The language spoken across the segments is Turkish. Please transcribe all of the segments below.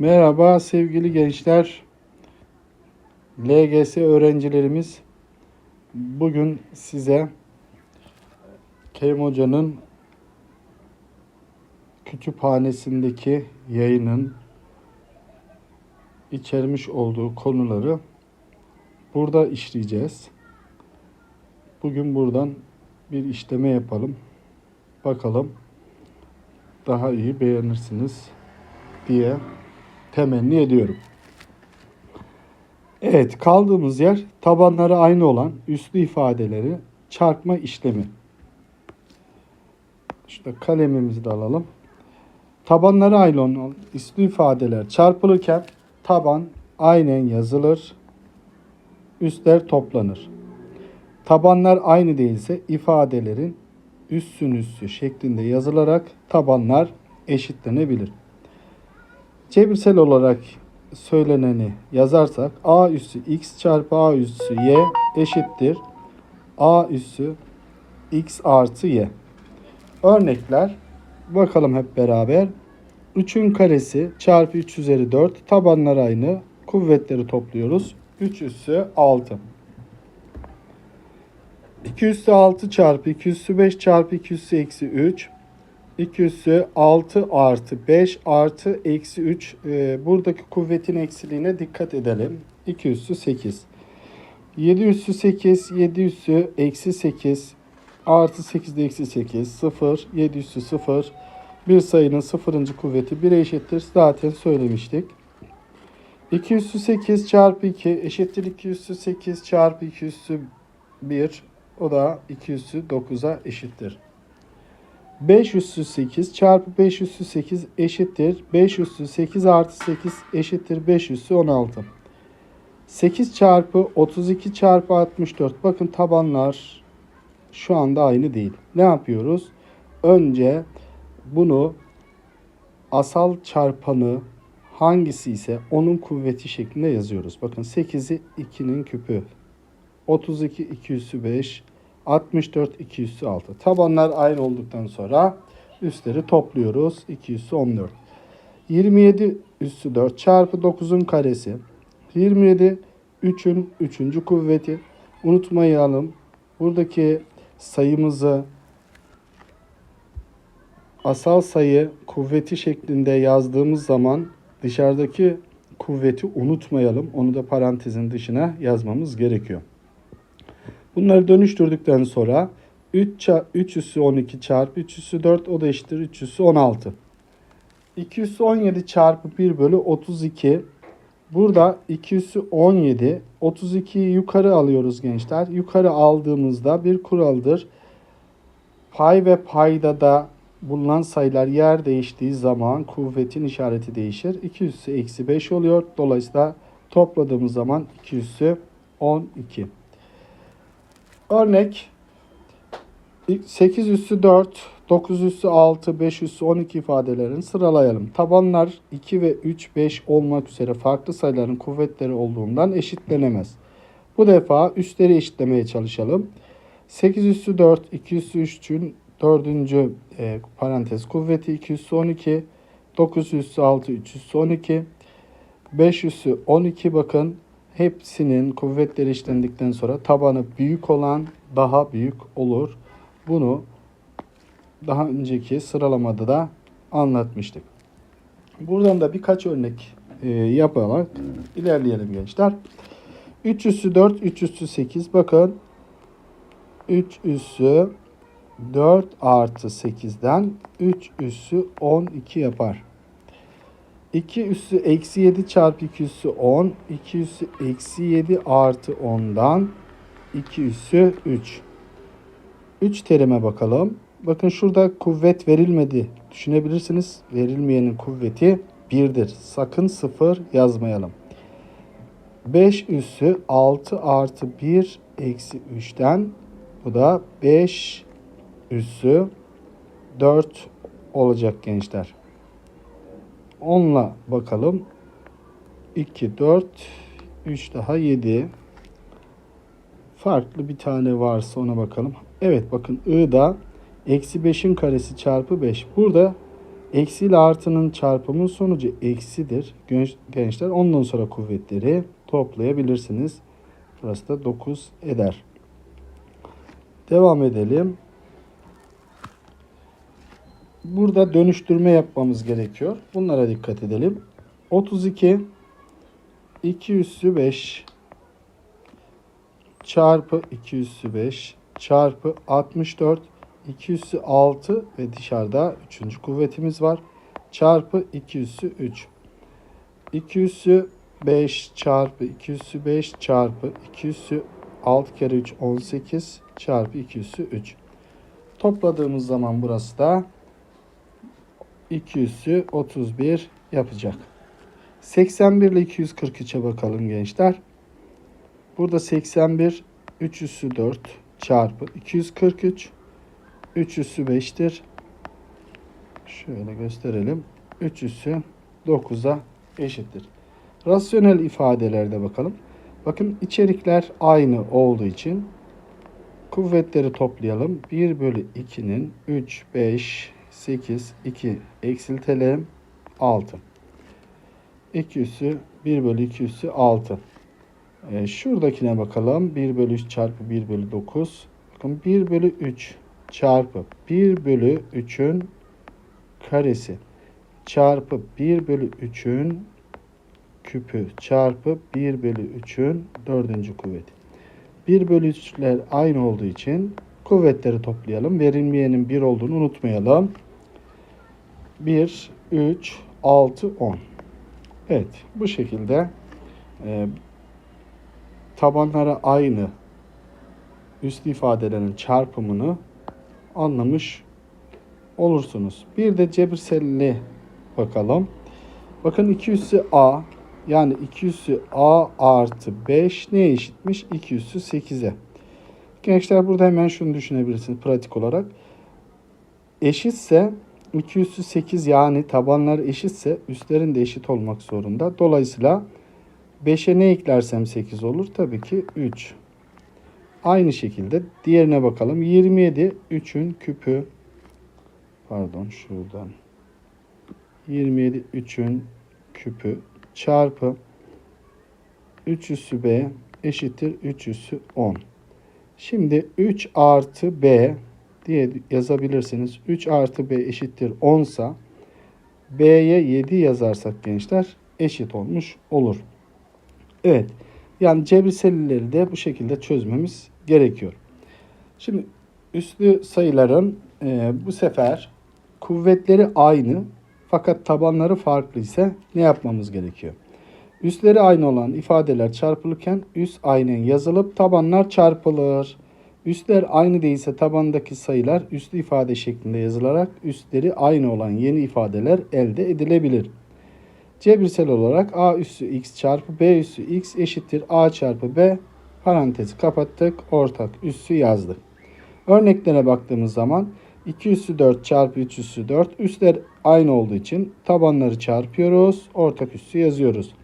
Merhaba sevgili gençler. LGS öğrencilerimiz. Bugün size Kerim Hoca'nın kütüphanesindeki yayının içermiş olduğu konuları burada işleyeceğiz. Bugün buradan bir işleme yapalım. Bakalım daha iyi beğenirsiniz diye temenni ediyorum. Evet, kaldığımız yer tabanları aynı olan üslü ifadeleri çarpma işlemi. İşte kalemimizi de alalım. Tabanları aynı olan üslü ifadeler çarpılırken taban aynen yazılır, üstler toplanır. Tabanlar aynı değilse ifadelerin üssün üssü şeklinde yazılarak tabanlar eşitlenebilir. Cebirsel olarak söyleneni yazarsak a üssü x çarpı a üssü y eşittir a üssü x artı y. Örnekler bakalım hep beraber. 3'ün karesi çarpı 3 üzeri 4 tabanlar aynı kuvvetleri topluyoruz. 3 üssü 6. 2 üssü 6 çarpı 2 üssü 5 çarpı 2 üssü eksi 3 2 üssü 6 artı 5 artı eksi 3. Ee, buradaki kuvvetin eksiliğine dikkat edelim. 2 üssü 8. 7 üssü 8, 7 üssü eksi 8 artı 8 de eksi 8, 0, 7 üssü 0. Bir sayının sıfırıncı kuvveti 1'e eşittir. Zaten söylemiştik. 2 üssü 8 çarpı 2 eşittir 2 üssü 8 çarpı 2 üssü 1. O da 2 üssü 9'a eşittir. 5 üssü 8 çarpı 5 üssü 8 eşittir. 5 üssü 8 artı 8 eşittir. 5 üssü 16. 8 çarpı 32 çarpı 64. Bakın tabanlar şu anda aynı değil. Ne yapıyoruz? Önce bunu asal çarpanı hangisi ise onun kuvveti şeklinde yazıyoruz. Bakın 8'i 2'nin küpü. 32 2 üssü 5 64 2 üssü 6. Tabanlar aynı olduktan sonra üstleri topluyoruz. 2 üssü 14. 27 üssü 4 çarpı 9'un karesi. 27 3'ün 3. kuvveti. Unutmayalım. Buradaki sayımızı asal sayı kuvveti şeklinde yazdığımız zaman dışarıdaki kuvveti unutmayalım. Onu da parantezin dışına yazmamız gerekiyor. Bunları dönüştürdükten sonra 3, 3 üssü 12 çarpı 3 üssü 4 o da eşittir 3 üssü 16. 2 üssü 17 çarpı 1 bölü 32. Burada 2 üssü 17. 32'yi yukarı alıyoruz gençler. Yukarı aldığımızda bir kuraldır. Pay ve payda da bulunan sayılar yer değiştiği zaman kuvvetin işareti değişir. 2 üssü eksi 5 oluyor. Dolayısıyla topladığımız zaman 2 üssü 12. Örnek 8 üssü 4, 9 üssü 6, 5 üssü 12 ifadelerini sıralayalım. Tabanlar 2 ve 3, 5 olmak üzere farklı sayıların kuvvetleri olduğundan eşitlenemez. Bu defa üstleri eşitlemeye çalışalım. 8 üssü 4, 2 üssü 3'ün 4. E, parantez kuvveti 2 üssü 12, 9 üssü 6, 3 üssü 12, 5 üssü 12 bakın hepsinin kuvvetleri işlendikten sonra tabanı büyük olan daha büyük olur. Bunu daha önceki sıralamada da anlatmıştık. Buradan da birkaç örnek e, yaparak ilerleyelim gençler. 3 üssü 4, 3 üssü 8. Bakın 3 üssü 4 artı 8'den 3 üssü 12 yapar. 2 üssü eksi 7 çarpı 2 üssü 10. 2 üssü eksi 7 artı 10'dan 2 üssü 3. 3 terime bakalım. Bakın şurada kuvvet verilmedi. Düşünebilirsiniz. Verilmeyenin kuvveti 1'dir. Sakın 0 yazmayalım. 5 üssü 6 artı 1 eksi 3'ten bu da 5 üssü 4 olacak gençler. 10'la bakalım. 2, 4, 3 daha 7. Farklı bir tane varsa ona bakalım. Evet bakın I'da eksi 5'in karesi çarpı 5. Burada Eksi ile artının çarpımı sonucu eksidir. Gen- Gençler ondan sonra kuvvetleri toplayabilirsiniz. Burası da 9 eder. Devam edelim. Burada dönüştürme yapmamız gerekiyor. Bunlara dikkat edelim. 32 2 üssü 5 çarpı 2 üssü 5 çarpı 64 2 üssü 6 ve dışarıda 3. kuvvetimiz var. Çarpı 2 üssü 3. 2 üssü 5 çarpı 2 üssü 5 çarpı 2 üssü 6 kere 3 18 çarpı 2 üssü 3. Topladığımız zaman burası da 2 üssü 31 yapacak. 81 ile 243'e bakalım gençler. Burada 81 3 üssü 4 çarpı 243 3 üssü 5'tir. Şöyle gösterelim. 3 üssü 9'a eşittir. Rasyonel ifadelerde bakalım. Bakın içerikler aynı olduğu için kuvvetleri toplayalım. 1 bölü 2'nin 3, 5, 8, 2 eksiltelim. 6. 2 üssü 1 bölü 2 üssü 6. Ee, şuradakine bakalım. 1 bölü 3 çarpı 1 bölü 9. Bakın 1 bölü 3 çarpı 1 bölü 3'ün karesi çarpı 1 bölü 3'ün küpü çarpı 1 bölü 3'ün dördüncü kuvveti. 1 bölü 3'ler aynı olduğu için kuvvetleri toplayalım. Verilmeyenin 1 olduğunu unutmayalım. 1, 3, 6, 10. Evet bu şekilde e, tabanlara aynı üst ifadelerin çarpımını anlamış olursunuz. Bir de cebirselli bakalım. Bakın 2 üssü a yani 2 üssü a artı 5 neye eşitmiş? 2 üssü 8'e. Gençler burada hemen şunu düşünebilirsiniz pratik olarak. Eşitse 2 üssü 8 yani tabanlar eşitse üstlerin de eşit olmak zorunda. Dolayısıyla 5'e ne eklersem 8 olur? Tabii ki 3. Aynı şekilde diğerine bakalım. 27 3'ün küpü pardon şuradan 27 3'ün küpü çarpı 3 üssü b eşittir 3 üssü 10. Şimdi 3 artı b diye yazabilirsiniz. 3 artı b eşittir 10 sa b'ye 7 yazarsak gençler eşit olmuş olur. Evet. Yani cebrisellileri de bu şekilde çözmemiz gerekiyor. Şimdi üslü sayıların e, bu sefer kuvvetleri aynı fakat tabanları farklı ise ne yapmamız gerekiyor? Üstleri aynı olan ifadeler çarpılırken üst aynen yazılıp tabanlar çarpılır. Üstler aynı değilse tabandaki sayılar üslü ifade şeklinde yazılarak üstleri aynı olan yeni ifadeler elde edilebilir. Cebirsel olarak a üssü x çarpı b üssü x eşittir a çarpı b parantezi kapattık ortak üssü yazdık. Örneklere baktığımız zaman 2 üssü 4 çarpı 3 üssü 4 üstler aynı olduğu için tabanları çarpıyoruz ortak üssü yazıyoruz.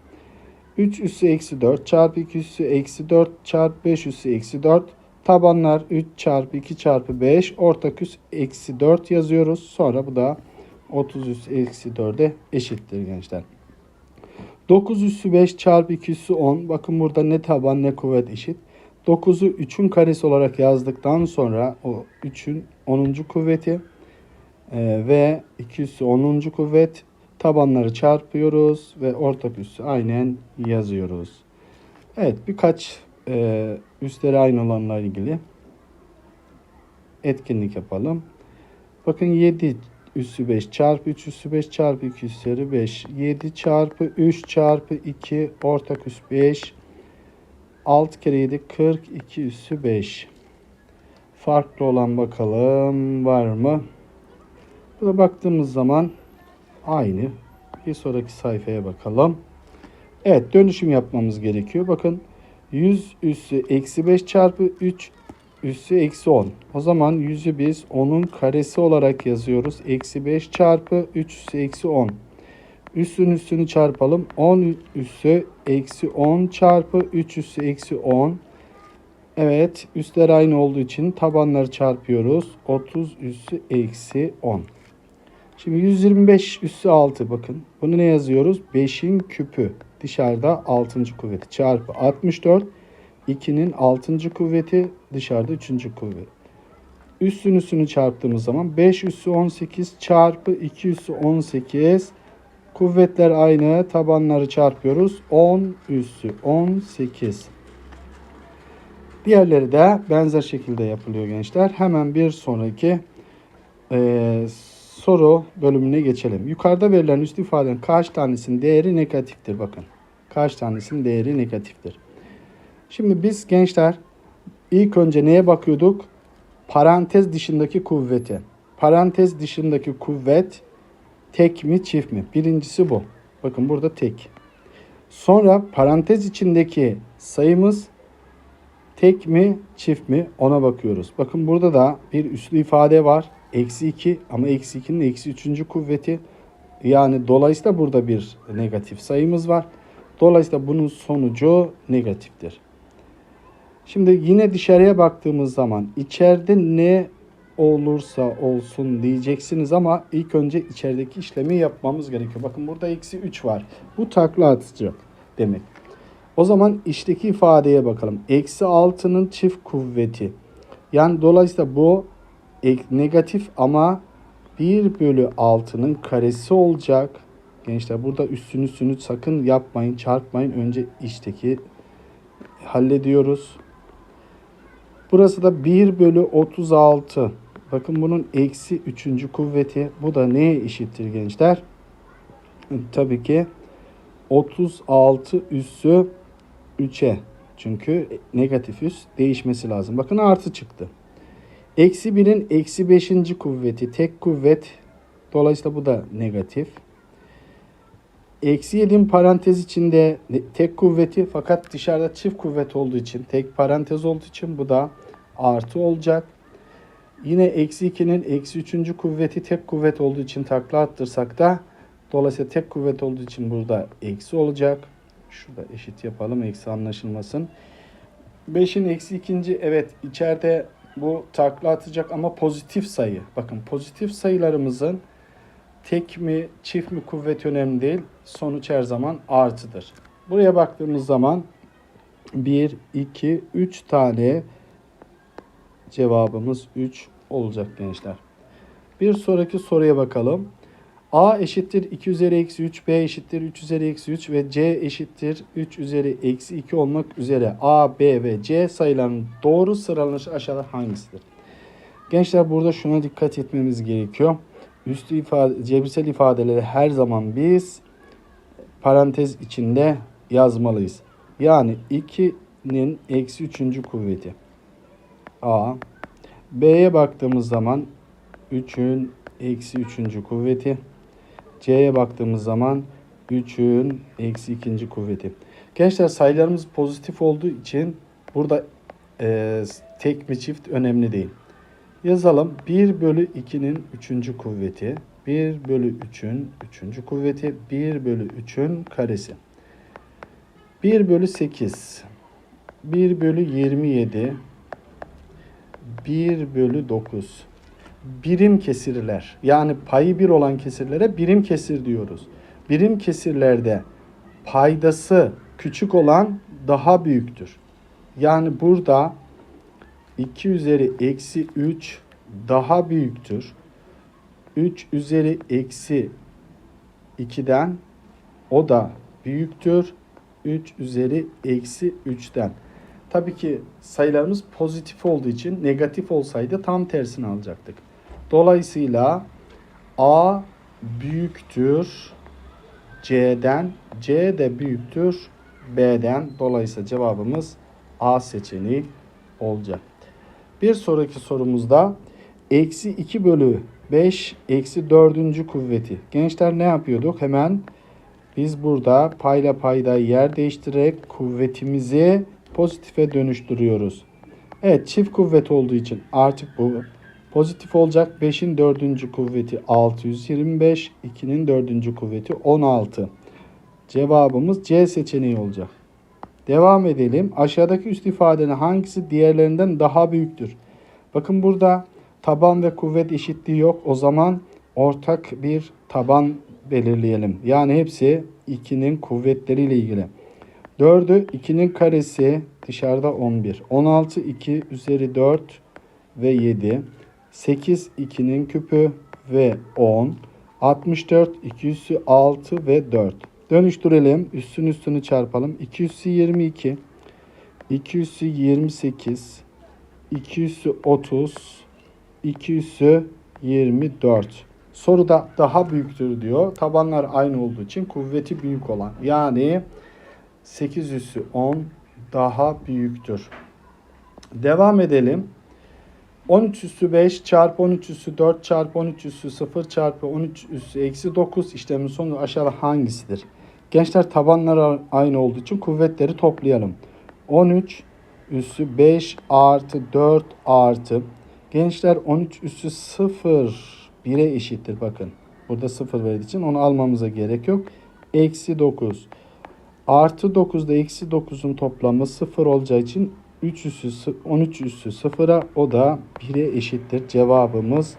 3 üssü eksi 4 çarpı 2 üssü eksi 4 çarpı 5 üssü eksi 4 tabanlar 3 çarpı 2 çarpı 5 ortak üs eksi 4 yazıyoruz. Sonra bu da 30 üssü eksi 4'e eşittir gençler. 9 üssü 5 çarpı 2 üssü 10. Bakın burada ne taban ne kuvvet eşit. 9'u 3'ün karesi olarak yazdıktan sonra o 3'ün 10. kuvveti e, ve 2 üssü 10. kuvvet tabanları çarpıyoruz ve ortak üssü aynen yazıyoruz. Evet birkaç e, üstleri aynı olanla ilgili etkinlik yapalım. Bakın 7 üssü 5 çarpı 3 üssü 5 çarpı 2 üssü 5. 7 çarpı 3 çarpı 2 ortak üs 5. 6 kere 7 42 üssü 5. Farklı olan bakalım var mı? Burada baktığımız zaman aynı. Bir sonraki sayfaya bakalım. Evet dönüşüm yapmamız gerekiyor. Bakın 100 üssü eksi 5 çarpı 3 üssü eksi 10. O zaman 100'ü biz 10'un karesi olarak yazıyoruz. Eksi 5 çarpı 3 üssü eksi 10. Üssün üssünü çarpalım. 10 üssü eksi 10 çarpı 3 üssü eksi 10. Evet üstler aynı olduğu için tabanları çarpıyoruz. 30 üssü eksi 10. Şimdi 125 üssü 6 bakın. Bunu ne yazıyoruz? 5'in küpü. Dışarıda 6. kuvveti çarpı 64. 2'nin 6. kuvveti dışarıda 3. kuvvet. Üssün üssünü çarptığımız zaman 5 üssü 18 çarpı 2 üssü 18. Kuvvetler aynı. Tabanları çarpıyoruz. 10 üssü 18. Diğerleri de benzer şekilde yapılıyor gençler. Hemen bir sonraki eee, soru bölümüne geçelim. Yukarıda verilen üst ifadenin kaç tanesinin değeri negatiftir bakın. Kaç tanesinin değeri negatiftir. Şimdi biz gençler ilk önce neye bakıyorduk? Parantez dışındaki kuvveti. Parantez dışındaki kuvvet tek mi çift mi? Birincisi bu. Bakın burada tek. Sonra parantez içindeki sayımız tek mi çift mi ona bakıyoruz. Bakın burada da bir üslü ifade var. Eksi 2 ama eksi 2'nin eksi 3. kuvveti. Yani dolayısıyla burada bir negatif sayımız var. Dolayısıyla bunun sonucu negatiftir. Şimdi yine dışarıya baktığımız zaman içeride ne olursa olsun diyeceksiniz ama ilk önce içerideki işlemi yapmamız gerekiyor. Bakın burada eksi 3 var. Bu takla atacak demek. O zaman içteki ifadeye bakalım. Eksi 6'nın çift kuvveti. Yani dolayısıyla bu negatif ama 1 bölü 6'nın karesi olacak. Gençler burada üstünü üstünü sakın yapmayın, çarpmayın. Önce içteki hallediyoruz. Burası da 1 bölü 36. Bakın bunun eksi 3. kuvveti. Bu da neye eşittir gençler? Tabii ki 36 üssü 3'e. Çünkü negatif üs değişmesi lazım. Bakın artı çıktı. Eksi 1'in eksi 5. kuvveti tek kuvvet. Dolayısıyla bu da negatif. Eksi 7'in parantez içinde tek kuvveti fakat dışarıda çift kuvvet olduğu için tek parantez olduğu için bu da artı olacak. Yine eksi 2'nin eksi 3. kuvveti tek kuvvet olduğu için takla attırsak da dolayısıyla tek kuvvet olduğu için burada eksi olacak. Şurada eşit yapalım eksi anlaşılmasın. 5'in eksi ikinci evet içeride bu takla atacak ama pozitif sayı. Bakın pozitif sayılarımızın tek mi çift mi kuvvet önemli değil. Sonuç her zaman artıdır. Buraya baktığımız zaman 1, 2, 3 tane cevabımız 3 olacak gençler. Bir sonraki soruya bakalım. A eşittir 2 üzeri eksi 3, B eşittir 3 üzeri eksi 3 ve C eşittir 3 üzeri eksi 2 olmak üzere A, B ve C sayılarının doğru sıralanışı aşağıda hangisidir? Gençler burada şuna dikkat etmemiz gerekiyor. Üstü ifade, cebirsel ifadeleri her zaman biz parantez içinde yazmalıyız. Yani 2'nin eksi 3. kuvveti. A. B'ye baktığımız zaman 3'ün eksi 3. kuvveti. C'ye baktığımız zaman 3'ün eksi 2. kuvveti. Gençler sayılarımız pozitif olduğu için burada e, tek mi çift önemli değil. Yazalım. 1 bölü 2'nin 3. kuvveti. 1 bölü 3'ün 3. kuvveti. 1 bölü 3'ün karesi. 1 bölü 8. 1 bölü 27. 1 bölü 9. Birim kesirler. Yani payı 1 olan kesirlere birim kesir diyoruz. Birim kesirlerde paydası küçük olan daha büyüktür. Yani burada 2 üzeri eksi 3 daha büyüktür. 3 üzeri eksi 2'den o da büyüktür. 3 üzeri eksi 3'ten. Tabii ki sayılarımız pozitif olduğu için negatif olsaydı tam tersini alacaktık. Dolayısıyla A büyüktür C'den, C de büyüktür B'den. Dolayısıyla cevabımız A seçeneği olacak. Bir sonraki sorumuzda eksi 2 bölü 5 eksi 4. kuvveti. Gençler ne yapıyorduk? Hemen biz burada payla payda yer değiştirerek kuvvetimizi pozitife dönüştürüyoruz. Evet çift kuvvet olduğu için artık bu pozitif olacak. 5'in 4. kuvveti 625, 2'nin 4. kuvveti 16. Cevabımız C seçeneği olacak. Devam edelim. Aşağıdaki üst ifadenin hangisi diğerlerinden daha büyüktür? Bakın burada taban ve kuvvet eşitliği yok. O zaman ortak bir taban belirleyelim. Yani hepsi 2'nin kuvvetleriyle ilgili. 4'ü 2'nin karesi dışarıda 11. 16 2 üzeri 4 ve 7. 8 2'nin küpü ve 10. 64 2 üssü 6 ve 4. Dönüştürelim. Üstün üstünü çarpalım. 2 üssü 22. 2 üssü 28. 2 üssü 30. 2 üssü 24. Soruda daha büyüktür diyor. Tabanlar aynı olduğu için kuvveti büyük olan. Yani 8 üssü 10 daha büyüktür. Devam edelim. 13 üssü 5 çarpı 13 üssü 4 çarpı 13 üssü 0 çarpı 13 üssü eksi 9 işlemin sonu aşağıda hangisidir? Gençler tabanlar aynı olduğu için kuvvetleri toplayalım. 13 üssü 5 artı 4 artı gençler 13 üssü 0 1'e eşittir bakın. Burada 0 verdiği için onu almamıza gerek yok. Eksi 9 artı 9 da eksi 9'un toplamı 0 olacağı için 3 üssü sı- 13 üssü 0'a o da 1'e eşittir. Cevabımız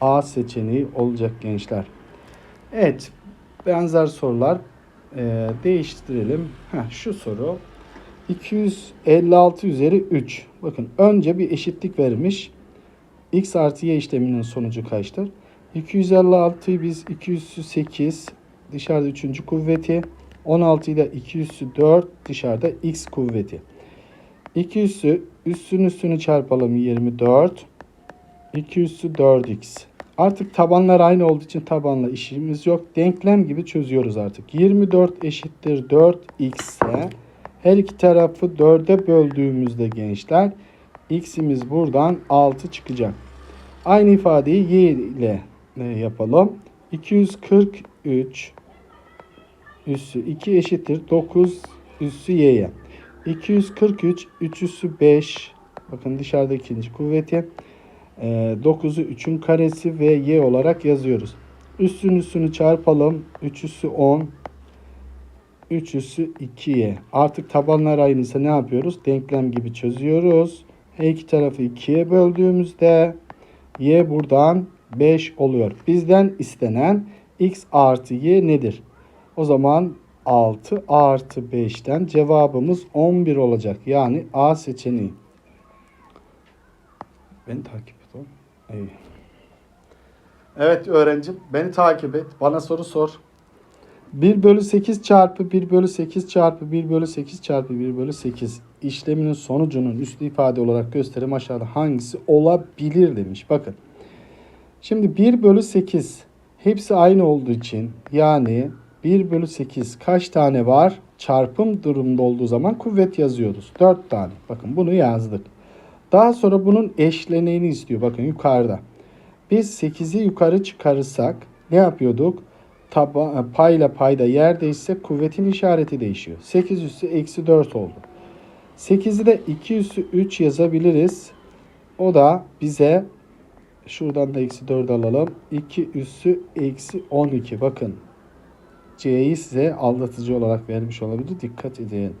A seçeneği olacak gençler. Evet benzer sorular Ee, değiştirelim. Heh, şu soru 256 üzeri 3. Bakın önce bir eşitlik vermiş. X artı Y işleminin sonucu kaçtır? 256'yı biz 2 üssü 8 dışarıda 3. kuvveti 16'yı da 2 üssü 4 dışarıda X kuvveti. 2 üssü üssün üstünü çarpalım 24. 2 üssü 4x. Artık tabanlar aynı olduğu için tabanla işimiz yok. Denklem gibi çözüyoruz artık. 24 eşittir 4x ise her iki tarafı 4'e böldüğümüzde gençler x'imiz buradan 6 çıkacak. Aynı ifadeyi y ile e, yapalım. 243 üssü 2 eşittir 9 üssü y'ye. 243 3 üssü 5 bakın dışarıda ikinci kuvveti. Ee, 9'u 3'ün karesi ve y olarak yazıyoruz. Üstün üstünü çarpalım. 3 üssü 10. 3 üssü 2y. Artık tabanlar aynıysa ne yapıyoruz? Denklem gibi çözüyoruz. Her iki tarafı 2'ye böldüğümüzde y buradan 5 oluyor. Bizden istenen x artı y nedir? O zaman 6 artı 5'ten cevabımız 11 olacak. Yani A seçeneği. Beni takip et oğlum. İyi. Evet öğrencim beni takip et. Bana soru sor. 1 bölü 8 çarpı 1 bölü 8 çarpı 1 bölü 8 çarpı 1 bölü 8 işleminin sonucunun üslü ifade olarak gösterim aşağıda hangisi olabilir demiş. Bakın. Şimdi 1 bölü 8 hepsi aynı olduğu için yani 1 bölü 8 kaç tane var? Çarpım durumunda olduğu zaman kuvvet yazıyoruz. 4 tane. Bakın bunu yazdık. Daha sonra bunun eşleneğini istiyor. Bakın yukarıda. Biz 8'i yukarı çıkarırsak ne yapıyorduk? Taba, payla payda yer değişse kuvvetin işareti değişiyor. 8 üssü eksi 4 oldu. 8'i de 2 üssü 3 yazabiliriz. O da bize şuradan da eksi 4 alalım. 2 üssü eksi 12. Bakın C'yi size aldatıcı olarak vermiş olabilir. Dikkat edin.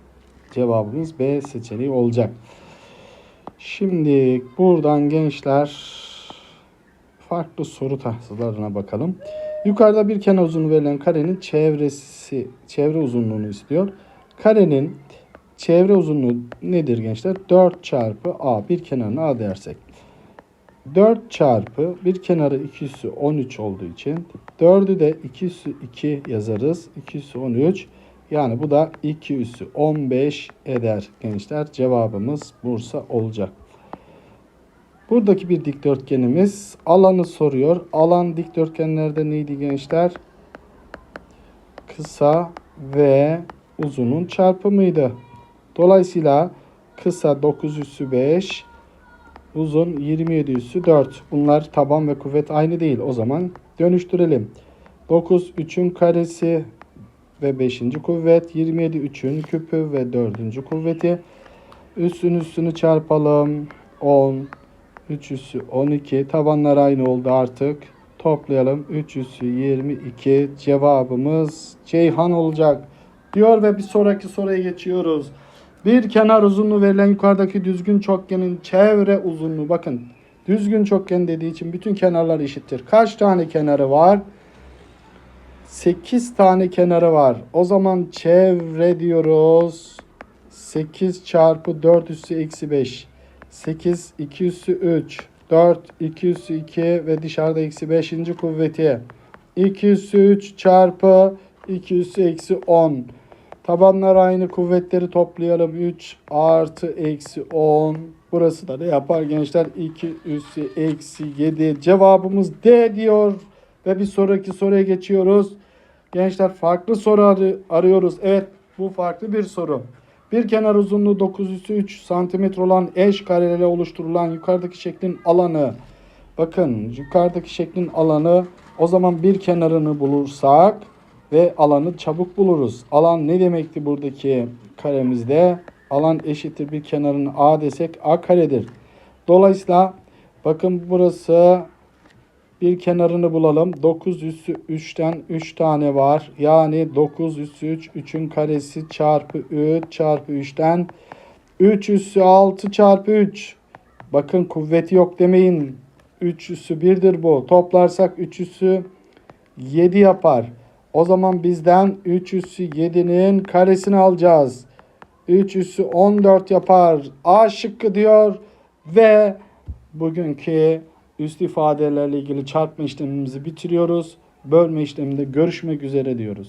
Cevabımız B seçeneği olacak. Şimdi buradan gençler farklı soru tahsilatlarına bakalım. Yukarıda bir kenar uzunluğu verilen karenin çevresi, çevre uzunluğunu istiyor. Karenin çevre uzunluğu nedir gençler? 4 çarpı A. Bir kenarına A dersek. 4 çarpı bir kenarı 2 üssü 13 olduğu için 4'ü de 2 üssü 2 yazarız. 2 üssü 13. Yani bu da 2 üssü 15 eder gençler. Cevabımız Bursa olacak. Buradaki bir dikdörtgenimiz alanı soruyor. Alan dikdörtgenlerde neydi gençler? Kısa ve uzunun çarpımıydı. Dolayısıyla kısa 9 üssü 5, uzun 27 üssü 4. Bunlar taban ve kuvvet aynı değil. O zaman dönüştürelim. 9 3'ün karesi ve 5. kuvvet. 27 3'ün küpü ve 4. kuvveti. Üstün üstünü çarpalım. 10. 3 üssü 12. Tabanlar aynı oldu artık. Toplayalım. 3 üssü 22. Cevabımız Ceyhan olacak. Diyor ve bir sonraki soruya geçiyoruz. Bir kenar uzunluğu verilen yukarıdaki düzgün çokgenin çevre uzunluğu bakın. Düzgün çokgen dediği için bütün kenarlar eşittir. Kaç tane kenarı var? 8 tane kenarı var. O zaman çevre diyoruz. 8 çarpı 4 üssü eksi 5. 8 2 üssü 3. 4 2 üssü 2 ve dışarıda eksi 5. kuvveti. 2 üssü 3 çarpı 2 üssü eksi 10. Tabanlar aynı kuvvetleri toplayalım. 3 artı eksi 10. Burası da ne yapar gençler? 2 üssü eksi 7. Cevabımız D diyor. Ve bir sonraki soruya geçiyoruz. Gençler farklı soru arı- arıyoruz. Evet bu farklı bir soru. Bir kenar uzunluğu 9 üssü 3 cm olan eş karelerle oluşturulan yukarıdaki şeklin alanı. Bakın yukarıdaki şeklin alanı o zaman bir kenarını bulursak ve alanı çabuk buluruz. Alan ne demekti buradaki karemizde? Alan eşittir bir kenarın A desek A karedir. Dolayısıyla bakın burası bir kenarını bulalım. 9 üssü 3'ten 3 tane var. Yani 9 üssü 3 3'ün karesi çarpı 3 çarpı 3'ten 3 üssü 6 çarpı 3. Bakın kuvveti yok demeyin. 3 üssü 1'dir bu. Toplarsak 3 üssü 7 yapar. O zaman bizden 3 üssü 7'nin karesini alacağız. 3 üssü 14 yapar. A şıkkı diyor ve bugünkü üst ifadelerle ilgili çarpma işlemimizi bitiriyoruz. Bölme işleminde görüşmek üzere diyoruz.